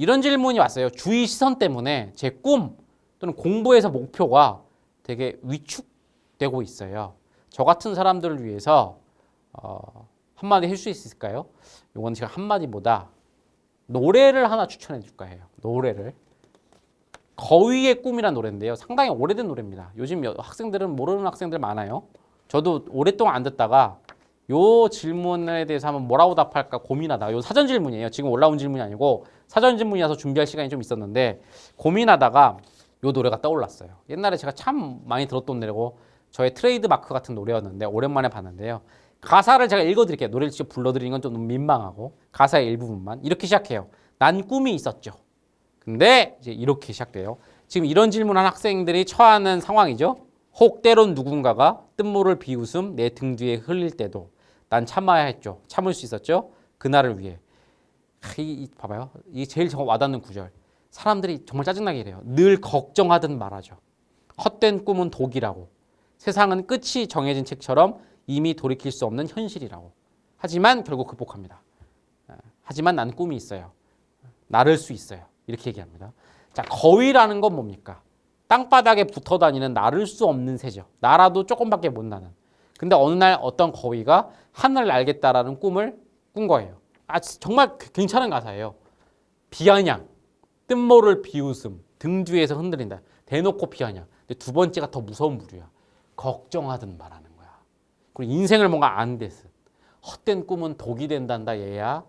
이런 질문이 왔어요. 주위 시선 때문에 제 꿈 또는 공부에서 목표가 되게 위축되고 있어요. 저 같은 사람들을 위해서 어, 한마디 할 수 있을까요? 이건 제가 한마디보다 노래를 하나 추천해 줄까 해요. 노래를. 거위의 꿈이란 노래인데요. 상당히 오래된 노래입니다. 요즘 여- 학생들은 모르는 학생들 많아요. 저도 오랫동안 안 듣다가 요 질문에 대해서 한번 뭐라고 답할까 고민하다가 요 사전 질문이에요. 지금 올라온 질문이 아니고 사전 질문이라서 준비할 시간이 좀 있었는데 고민하다가 요 노래가 떠올랐어요. 옛날에 제가 참 많이 들었던 노래고 저의 트레이드 마크 같은 노래였는데 오랜만에 봤는데요. 가사를 제가 읽어드릴게요. 노래를 직접 불러드리는 건 좀 민망하고 가사의 일부분만 이렇게 시작해요. 난 꿈이 있었죠. 근데 이제 이렇게 시작돼요. 지금 이런 질문한 학생들이 처하는 상황이죠. 혹 때론 누군가가 뜬모를 비웃음 내 등 뒤에 흘릴 때도 난 참아야 했죠. 참을 수 있었죠. 그날을 위해. 하, 이, 이 봐봐요. 이게 제일 정 와닿는 구절. 사람들이 정말 짜증나게 이래요. 늘 걱정하듯 말하죠. 헛된 꿈은 독이라고. 세상은 끝이 정해진 책처럼 이미 돌이킬 수 없는 현실이라고. 하지만 결국 극복합니다. 아, 하지만 난 꿈이 있어요. 나를 수 있어요. 이렇게 얘기합니다. 자, 거위라는 건 뭡니까? 땅바닥에 붙어 다니는 나를 수 없는 새죠. 나라도 조금밖에 못 나는. 근데 어느 날 어떤 거위가 하늘을 날겠다라는 꿈을 꾼 거예요. 아, 정말 괜찮은 가사예요. 비아냥, 뜬모를 비웃음, 등 뒤에서 흔들린다. 대놓고 비아냥. 근데 두 번째가 더 무서운 부류야. 걱정하든 말하는 거야. 그리고 인생을 뭔가 안 됐어. 헛된 꿈은 독이 된단다 얘야.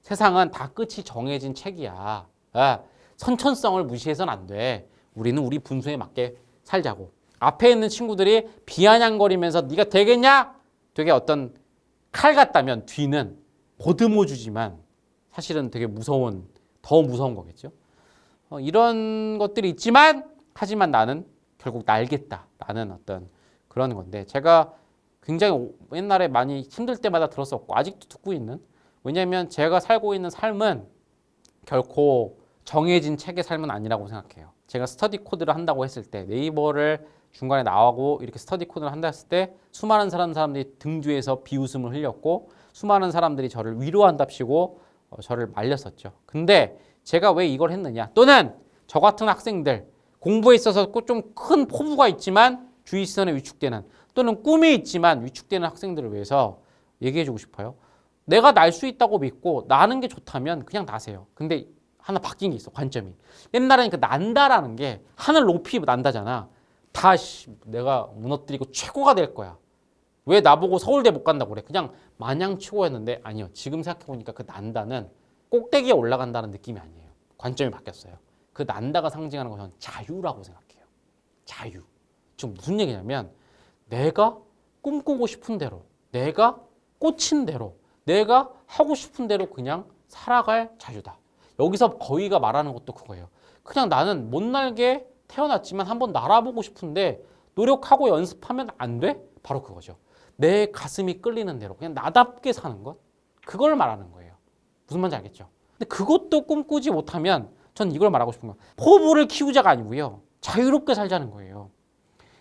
세상은 다 끝이 정해진 책이야. 아, 선천성을 무시해서는 안 돼. 우리는 우리 분수에 맞게 살자고. 앞에 있는 친구들이 비아냥거리면서 네가 되겠냐? 되게 어떤 칼 같다면 뒤는 보듬어 주지만 사실은 되게 무서운 더 무서운 거겠죠. 어, 이런 것들이 있지만 하지만 나는 결국 날겠다. 라는 어떤 그런 건데 제가 굉장히 오- 옛날에 많이 힘들 때마다 들었었고 아직도 듣고 있는 왜냐하면 제가 살고 있는 삶은 결코 정해진 책의 삶은 아니라고 생각해요. 제가 스터디 코드를 한다고 했을 때 네이버를 중간에 나오고 이렇게 스터디 코드를 한다 했을 때 수많은 사람 사람들이 등 뒤에서 비웃음을 흘렸고 수많은 사람들이 저를 위로한답시고 어, 저를 말렸었죠. 근데 제가 왜 이걸 했느냐? 또는 저 같은 학생들 공부에 있어서 좀 큰 포부가 있지만 주위 시선에 위축되는 또는 꿈이 있지만 위축되는 학생들을 위해서 얘기해주고 싶어요. 내가 날 수 있다고 믿고 나는 게 좋다면 그냥 나세요. 근데 하나 바뀐 게 있어 관점이. 옛날에는 그 난다라는 게 하늘 높이 난다잖아. 다 씨, 내가 무너뜨리고 최고가 될 거야. 왜 나보고 서울대 못 간다고 그래? 그냥 마냥 최고였는데 아니요. 지금 생각해 보니까 그 난다는 꼭대기에 올라간다는 느낌이 아니에요. 관점이 바뀌었어요. 그 난다가 상징하는 것은 자유라고 생각해요. 자유. 지금 무슨 얘기냐면 내가 꿈꾸고 싶은 대로, 내가 꽂힌 대로, 내가 하고 싶은 대로 그냥 살아갈 자유다. 여기서 거위가 말하는 것도 그거예요. 그냥 나는 못 날게 태어났지만 한번 날아보고 싶은데 노력하고 연습하면 안 돼? 바로 그거죠. 내 가슴이 끌리는 대로 그냥 나답게 사는 것. 그걸 말하는 거예요. 무슨 말인지 알겠죠? 근데 그것도 꿈꾸지 못하면 전 이걸 말하고 싶은 거예요. 포부를 키우자가 아니고요. 자유롭게 살자는 거예요.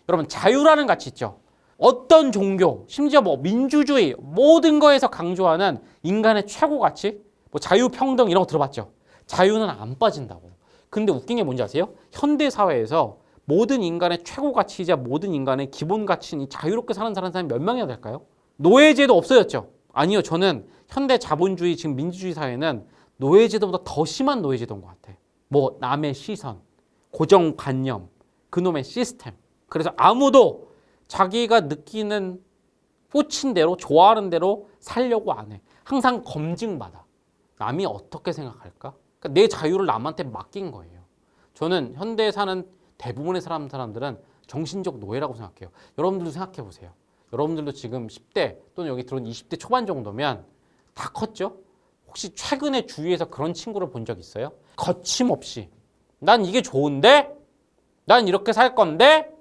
여러분 자유라는 가치 있죠. 어떤 종교, 심지어 뭐 민주주의 모든 거에서 강조하는 인간의 최고 가치, 뭐 자유 평등 이런 거 들어봤죠. 자유는 안 빠진다고. 근데 웃긴 게 뭔지 아세요? 현대 사회에서 모든 인간의 최고 가치이자 모든 인간의 기본 가치인 이 자유롭게 사는 사람이 몇 명이나 될까요? 노예제도 없어졌죠. 아니요, 저는 현대 자본주의 지금 민주주의 사회는 노예제도보다 더 심한 노예제도인 것 같아. 뭐 남의 시선, 고정관념, 그놈의 시스템. 그래서 아무도 자기가 느끼는 꽂힌 대로 좋아하는 대로 살려고 안 해. 항상 검증받아. 남이 어떻게 생각할까? 그러니까 내 자유를 남한테 맡긴 거예요. 저는 현대에 사는 대부분의 사람 사람들은 정신적 노예라고 생각해요. 여러분들도 생각해 보세요. 여러분들도 지금 10대 또는 여기 들어온 20대 초반 정도면 다 컸죠? 혹시 최근에 주위에서 그런 친구를 본 적 있어요? 거침없이 난 이게 좋은데 난 이렇게 살 건데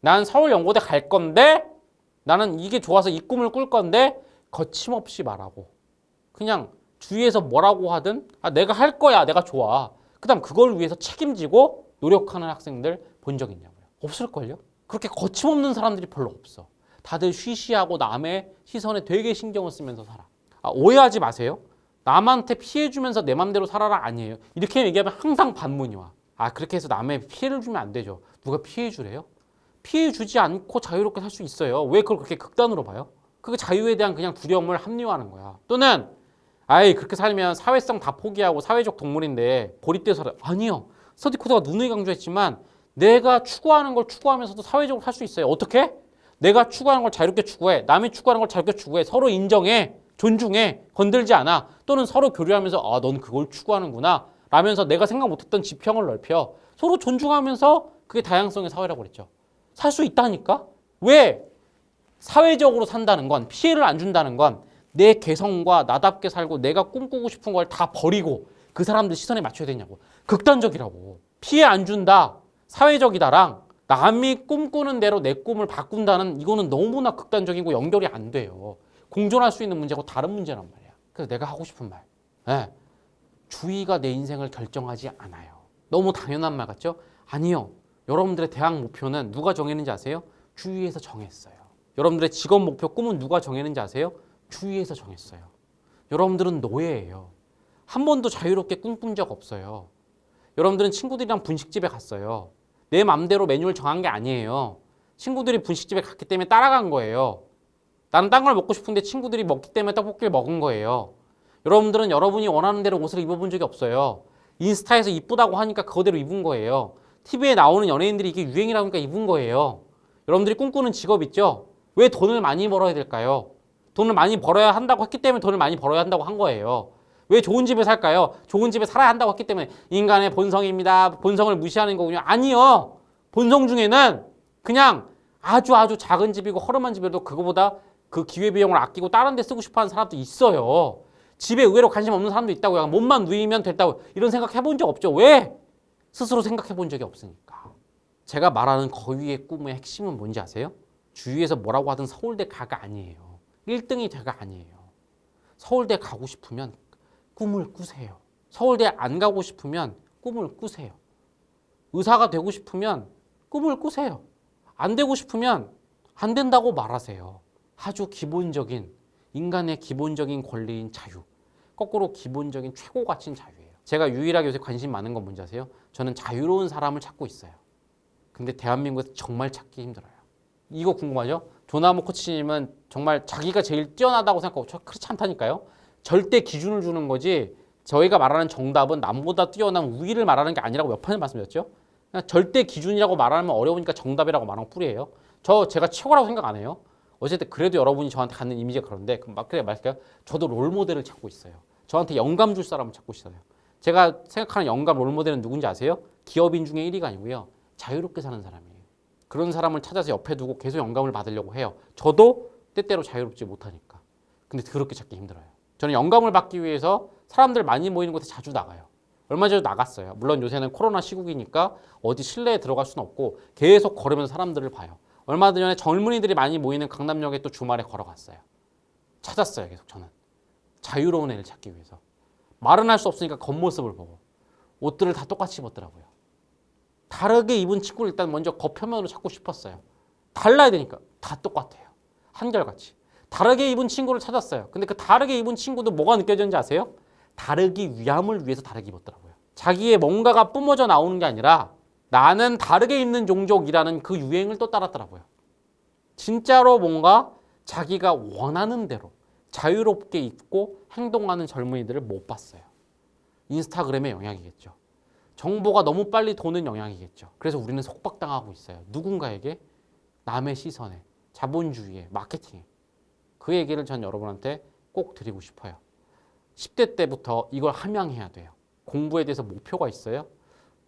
난 서울 연고대 갈 건데 나는 이게 좋아서 이 꿈을 꿀 건데 거침없이 말하고 그냥 주위에서 뭐라고 하든 아, 내가 할 거야 내가 좋아 그다음 그걸 위해서 책임지고 노력하는 학생들 본 적 있냐고요 없을걸요 그렇게 거침없는 사람들이 별로 없어 다들 쉬쉬하고 남의 시선에 되게 신경을 쓰면서 살아 아, 오해하지 마세요 남한테 피해 주면서 내 맘대로 살아라 아니에요. 이렇게 얘기하면 항상 반문이 와. 아 그렇게 해서 남의 피해를 주면 안 되죠. 누가 피해 주래요? 피해 주지 않고 자유롭게 살 수 있어요. 왜 그걸 그렇게 극단으로 봐요? 그게 자유에 대한 그냥 두려움을 합리화하는 거야. 또는 아이 그렇게 살면 사회성 다 포기하고 사회적 동물인데 고립돼서 살아요. 아니요. 스터디 코드가 누누이 강조했지만 내가 추구하는 걸 추구하면서도 사회적으로 살 수 있어요. 어떻게? 내가 추구하는 걸 자유롭게 추구해. 남이 추구하는 걸 자유롭게 추구해. 서로 인정해. 존중해. 건들지 않아. 또는 서로 교류하면서 아, 넌 그걸 추구하는구나. 라면서 내가 생각 못했던 지평을 넓혀. 서로 존중하면서 그게 다양성의 사회라고 그랬죠. 살 수 있다니까? 왜? 사회적으로 산다는 건 피해를 안 준다는 건 내 개성과 나답게 살고 내가 꿈꾸고 싶은 걸 다 버리고 그 사람들 시선에 맞춰야 되냐고. 극단적이라고. 피해 안 준다. 사회적이다랑 남이 꿈꾸는 대로 내 꿈을 바꾼다는 이거는 너무나 극단적이고 연결이 안 돼요. 공존할 수 있는 문제고 다른 문제란 말이야. 그래서 내가 하고 싶은 말. 예. 주의가 내 인생을 결정하지 않아요. 너무 당연한 말 같죠? 아니요. 여러분들의 대학 목표는 누가 정했는지 아세요? 주위에서 정했어요. 여러분들의 직업 목표 꿈은 누가 정했는지 아세요? 주위에서 정했어요. 여러분들은 노예예요. 한 번도 자유롭게 꿈꾼 적 없어요. 여러분들은 친구들이랑 분식집에 갔어요. 내 맘대로 메뉴를 정한 게 아니에요. 친구들이 분식집에 갔기 때문에 따라간 거예요. 나는 딴 걸 먹고 싶은데 친구들이 먹기 때문에 떡볶이를 먹은 거예요. 여러분들은 여러분이 원하는 대로 옷을 입어본 적이 없어요. 인스타에서 이쁘다고 하니까 그거대로 입은 거예요. TV에 나오는 연예인들이 이게 유행이라고 하니까 입은 거예요. 여러분들이 꿈꾸는 직업 있죠? 왜 돈을 많이 벌어야 될까요? 돈을 많이 벌어야 한다고 했기 때문에 돈을 많이 벌어야 한다고 한 거예요. 왜 좋은 집에 살까요? 좋은 집에 살아야 한다고 했기 때문에 인간의 본성입니다. 본성을 무시하는 거군요. 아니요. 본성 중에는 그냥 아주 아주 작은 집이고 허름한 집에도 그거보다 그 기회비용을 아끼고 다른 데 쓰고 싶어 하는 사람도 있어요. 집에 의외로 관심 없는 사람도 있다고 요. 몸만 누이면 됐다고 이런 생각 해본 적 없죠. 왜? 스스로 생각해 본 적이 없으니까. 제가 말하는 거위의 꿈의 핵심은 뭔지 아세요? 주위에서 뭐라고 하든 서울대 가가 아니에요. 1등이 돼가 아니에요. 서울대 가고 싶으면 꿈을 꾸세요. 서울대 안 가고 싶으면 꿈을 꾸세요. 의사가 되고 싶으면 꿈을 꾸세요. 안 되고 싶으면 안 된다고 말하세요. 아주 기본적인 인간의 기본적인 권리인 자유. 거꾸로 기본적인 최고 가치인 자유예요. 제가 유일하게 요새 관심 많은 건 뭔지 아세요? 저는 자유로운 사람을 찾고 있어요. 근데 대한민국에서 정말 찾기 힘들어요. 이거 궁금하죠? 조나무 코치님은 정말 자기가 제일 뛰어나다고 생각하고 저 그렇지 않다니까요. 절대 기준을 주는 거지 저희가 말하는 정답은 남보다 뛰어난 우위를 말하는 게 아니라고 몇 번을 말씀드렸죠. 그냥 절대 기준이라고 말하면 어려우니까 정답이라고 말하는 뿌리예요. 저 제가 최고라고 생각 안 해요. 어쨌든 그래도 여러분이 저한테 갖는 이미지가 그런데 막 그래 말할까요? 저도 롤 모델을 찾고 있어요. 저한테 영감 줄 사람을 찾고 있어요. 제가 생각하는 영감 롤 모델은 누군지 아세요? 기업인 중에 1위가 아니고요. 자유롭게 사는 사람이에요. 그런 사람을 찾아서 옆에 두고 계속 영감을 받으려고 해요. 저도 때때로 자유롭지 못하니까. 근데 그렇게 찾기 힘들어요. 저는 영감을 받기 위해서 사람들 많이 모이는 곳에 자주 나가요. 얼마 전에 나갔어요. 물론 요새는 코로나 시국이니까 어디 실내에 들어갈 수는 없고 계속 걸으면서 사람들을 봐요. 얼마 전에 젊은이들이 많이 모이는 강남역에 또 주말에 걸어갔어요. 찾았어요. 계속 저는. 자유로운 애를 찾기 위해서. 말은 할 수 없으니까 겉모습을 보고 옷들을 다 똑같이 입었더라고요. 다르게 입은 친구를 일단 먼저 겉표면으로 찾고 싶었어요. 달라야 되니까 다 똑같아요. 한결같이. 다르게 입은 친구를 찾았어요. 근데 그 다르게 입은 친구도 뭐가 느껴졌는지 아세요? 다르기 위함을 위해서 다르게 입었더라고요. 자기의 뭔가가 뿜어져 나오는 게 아니라 나는 다르게 입는 종족이라는 그 유행을 또 따랐더라고요. 진짜로 뭔가 자기가 원하는 대로 자유롭게 입고 행동하는 젊은이들을 못 봤어요. 인스타그램의 영향이겠죠. 정보가 너무 빨리 도는 영향이겠죠. 그래서 우리는 속박당하고 있어요. 누군가에게 남의 시선에 자본주의에 마케팅에 그 얘기를 전 여러분한테 꼭 드리고 싶어요. 10대 때부터 이걸 함양해야 돼요. 공부에 대해서 목표가 있어요.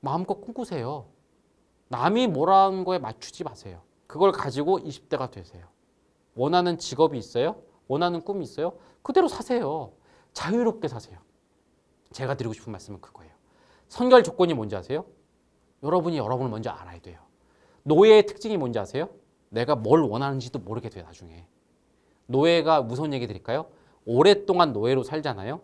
마음껏 꿈꾸세요. 남이 뭐라는 거에 맞추지 마세요. 그걸 가지고 20대가 되세요. 원하는 직업이 있어요? 원하는 꿈이 있어요? 그대로 사세요. 자유롭게 사세요. 제가 드리고 싶은 말씀은 그거예요. 선결 조건이 뭔지 아세요? 여러분이 여러분을 먼저 알아야 돼요. 노예의 특징이 뭔지 아세요? 내가 뭘 원하는지도 모르게 돼요, 나중에. 노예가 무슨 얘기 드릴까요? 오랫동안 노예로 살잖아요.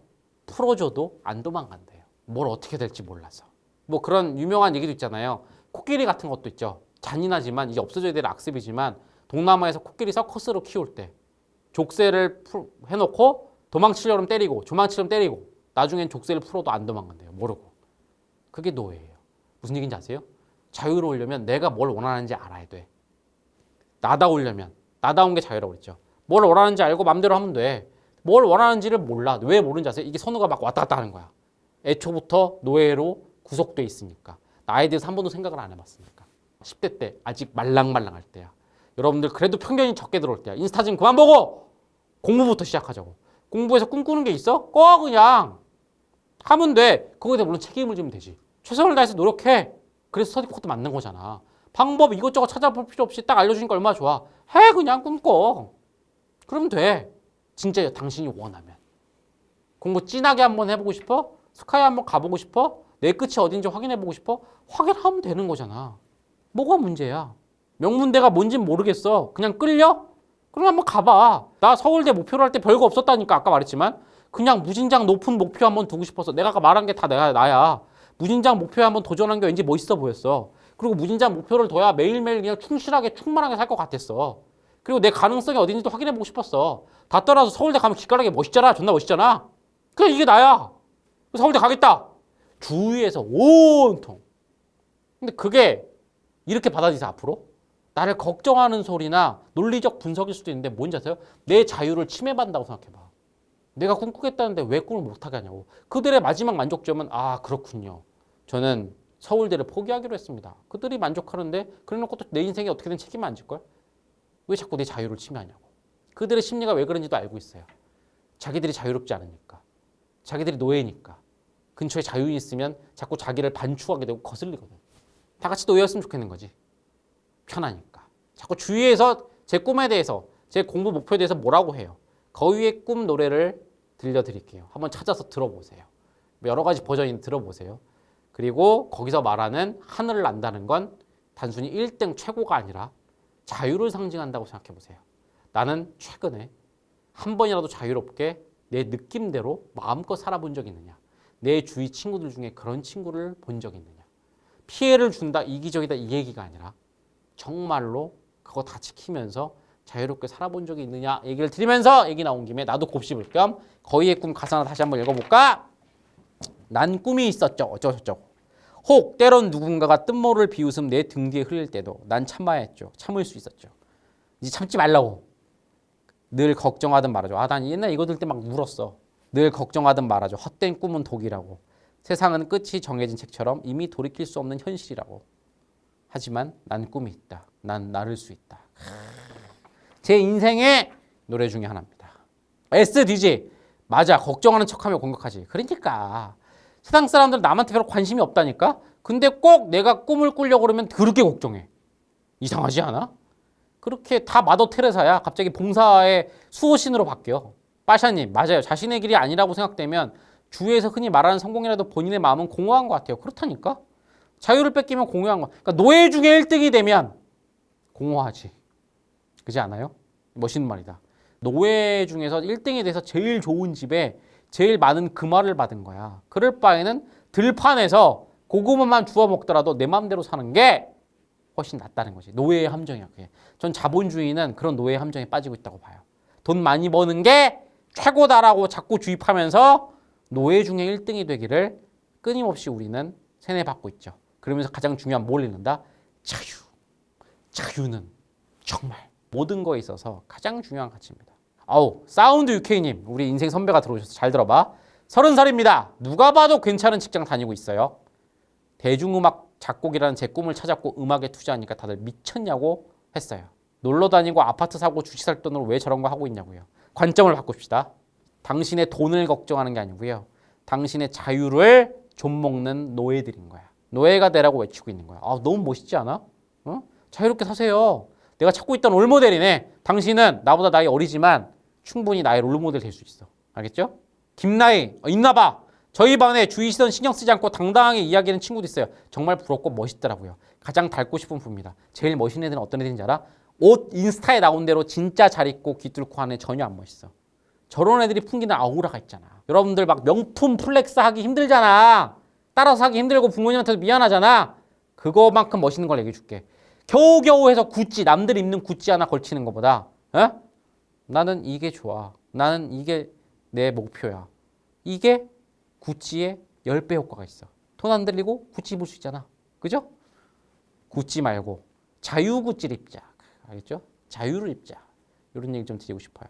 풀어줘도 안 도망간대요. 뭘 어떻게 될지 몰라서. 뭐 그런 유명한 얘기도 있잖아요. 코끼리 같은 것도 있죠. 잔인하지만 이게 없어져야 될 악습이지만 동남아에서 코끼리 서커스로 키울 때 족쇄를 풀- 해놓고 도망치려면 때리고 도망치려면 때리고 나중엔 족쇄를 풀어도 안 도망간대요. 모르고. 그게 노예예요. 무슨 얘기인지 아세요? 자유로우려면 내가 뭘 원하는지 알아야 돼. 나다우려면 나다운 게 자유라고 그랬죠. 뭘 원하는지 알고 맘대로 하면 돼. 뭘 원하는지를 몰라. 왜 모르는지 아세요? 이게 선우가 막 왔다 갔다 하는 거야. 애초부터 노예로 구속돼 있으니까. 나에 대해서 한 번도 생각을 안 해봤으니까. 10대 때 아직 말랑말랑할 때야. 여러분들 그래도 편견이 적게 들어올 때야. 인스타 좀 그만 보고 공부부터 시작하자고. 공부해서 꿈꾸는 게 있어? 꺼 그냥. 하면 돼. 그거에 대해 물론 책임을 지면 되지. 최선을 다해서 노력해. 그래서 스터디 코드 맞는 거잖아. 방법 이것저것 찾아볼 필요 없이 딱 알려주니까 얼마나 좋아. 해 그냥 꿈꿔. 그러면 돼. 진짜 당신이 원하면. 공부 진하게 한번 해보고 싶어? 스카이 한번 가보고 싶어? 내 끝이 어딘지 확인해보고 싶어? 확인하면 되는 거잖아. 뭐가 문제야? 명문대가 뭔진 모르겠어. 그냥 끌려? 그럼 한번 가봐. 나 서울대 목표로 할 때 별거 없었다니까 아까 말했지만 그냥 무진장 높은 목표 한번 두고 싶어서 내가 아까 말한 게 다 내가 나야. 무진장 목표에 한번 도전한 게 왠지 멋있어 보였어. 그리고 무진장 목표를 둬야 매일매일 그냥 충실하게 충만하게 살 것 같았어. 그리고 내 가능성이 어딘지도 확인해 보고 싶었어. 다 떠나서 서울대 가면 기깔나게 멋있잖아. 존나 멋있잖아. 그냥 이게 나야. 서울대 가겠다. 주위에서 온통. 근데 그게 이렇게 받아들이세요 앞으로? 나를 걱정하는 소리나 논리적 분석일 수도 있는데 뭔지 아세요? 내 자유를 침해받는다고 생각해봐. 내가 꿈꾸겠다는데 왜 꿈을 못하게 하냐고. 그들의 마지막 만족점은 아 그렇군요. 저는 서울대를 포기하기로 했습니다. 그들이 만족하는데 그래놓고 또 내 인생에 어떻게든 책임 안 질걸? 왜 자꾸 내 자유를 침해하냐고. 그들의 심리가 왜 그런지도 알고 있어요. 자기들이 자유롭지 않으니까. 자기들이 노예니까. 근처에 자유인이 있으면 자꾸 자기를 반추하게 되고 거슬리거든. 다 같이 노예였으면 좋겠는 거지. 편하니까. 자꾸 주위에서 제 꿈에 대해서 제 공부 목표에 대해서 뭐라고 해요. 거위의 꿈 노래를 들려드릴게요. 한번 찾아서 들어보세요. 뭐 여러 가지 버전이 들어보세요. 그리고 거기서 말하는 하늘을 난다는 건 단순히 1등 최고가 아니라 자유를 상징한다고 생각해 보세요. 나는 최근에 한 번이라도 자유롭게 내 느낌대로 마음껏 살아본 적이 있느냐? 내 주위 친구들 중에 그런 친구를 본 적이 있느냐? 피해를 준다, 이기적이다 이 얘기가 아니라 정말로 그거 다 지키면서 자유롭게 살아본 적이 있느냐 얘기를 드리면서 얘기 나온 김에 나도 곱씹을 겸 거위의 꿈 가사 하나 다시 한번 읽어볼까? 난 꿈이 있었죠. 어쩌고저쩌고. 혹 때론 누군가가 뜬모를 비웃음 내 등 뒤에 흘릴 때도 난 참아야 했죠. 참을 수 있었죠. 이제 참지 말라고. 늘 걱정하든 말하죠 아난 옛날 이거 들 때 막 울었어. 늘 걱정하든 말하죠 헛된 꿈은 독이라고. 세상은 끝이 정해진 책처럼 이미 돌이킬 수 없는 현실이라고. 하지만 난 꿈이 있다. 난 나를 수 있다 제 인생의 노래 중에 하나입니다. SDG 맞아 걱정하는 척하며 공격하지. 그러니까 세상 사람들 남한테 별로 관심이 없다니까. 근데 꼭 내가 꿈을 꾸려고 그러면 그렇게 걱정해. 이상하지 않아? 그렇게 다 마더 테레사야. 갑자기 봉사의 수호신으로 바뀌어. 빠샤님 맞아요. 자신의 길이 아니라고 생각되면 주위에서 흔히 말하는 성공이라도 본인의 마음은 공허한 것 같아요. 그렇다니까. 자유를 뺏기면 공허한 거. 그러니까 노예 중에 1등이 되면 공허하지. 그지 않아요? 멋있는 말이다. 노예 중에서 1등이 돼서 제일 좋은 집에 제일 많은 금화를 받은 거야. 그럴 바에는 들판에서 고구마만 주워 먹더라도 내 마음대로 사는 게 훨씬 낫다는 거지. 노예의 함정이야, 그게. 전 자본주의는 그런 노예의 함정에 빠지고 있다고 봐요. 돈 많이 버는 게 최고다라고 자꾸 주입하면서 노예 중에 1등이 되기를 끊임없이 우리는 세뇌받고 있죠. 그러면서 가장 중요한 뭘 잃는다? 자유. 자유는 정말 모든 거에 있어서 가장 중요한 가치입니다. 아우 사운드 UK님 우리 인생 선배가 들어오셔서 잘 들어봐. 서른 살입니다. 누가 봐도 괜찮은 직장 다니고 있어요. 대중음악 작곡이라는 제 꿈을 찾았고 음악에 투자하니까 다들 미쳤냐고 했어요. 놀러 다니고 아파트 사고 주식 살 돈으로 왜 저런 거 하고 있냐고요. 관점을 바꿉시다. 당신의 돈을 걱정하는 게 아니고요. 당신의 자유를 좀먹는 노예들인 거야. 노예가 되라고 외치고 있는 거야. 아 너무 멋있지 않아? 어? 자유롭게 사세요. 내가 찾고 있던 롤모델이네. 당신은 나보다 나이 어리지만 충분히 나의 롤모델 될 수 있어. 알겠죠? 김나희 어, 있나 봐. 저희 반에 주위 시선 신경 쓰지 않고 당당하게 이야기하는 친구도 있어요. 정말 부럽고 멋있더라고요. 가장 닮고 싶은 분입니다. 제일 멋있는 애들은 어떤 애들인지 알아? 옷 인스타에 나온 대로 진짜 잘 입고 귀 뚫고 하는 애 전혀 안 멋있어. 저런 애들이 풍기는 아우라가 있잖아. 여러분들 막 명품 플렉스 하기 힘들잖아. 따라서 하기 힘들고 부모님한테도 미안하잖아. 그거만큼 멋있는 걸 얘기해 줄게. 겨우겨우 해서 구찌 남들 입는 구찌 하나 걸치는 것보다 에? 나는 이게 좋아. 나는 이게 내 목표야. 이게 구찌의 10배 효과가 있어. 돈 안 들리고 구찌 입을 수 있잖아. 그죠? 구찌 말고 자유 구찌를 입자. 알겠죠? 자유를 입자. 이런 얘기 좀 드리고 싶어요.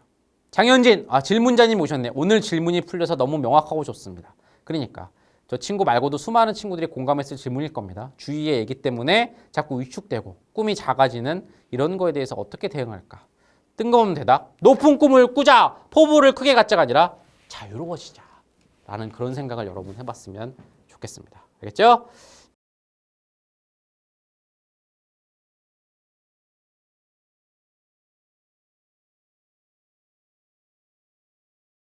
장현진, 아 질문자님 오셨네. 오늘 질문이 풀려서 너무 명확하고 좋습니다. 그러니까 저 친구 말고도 수많은 친구들이 공감했을 질문일 겁니다. 주위의 얘기 때문에 자꾸 위축되고 꿈이 작아지는 이런 거에 대해서 어떻게 대응할까? 뜬금없는 대답. 높은 꿈을 꾸자. 포부를 크게 갖자가 아니라 자유로워지자. 라는 그런 생각을 여러분 해봤으면 좋겠습니다. 알겠죠?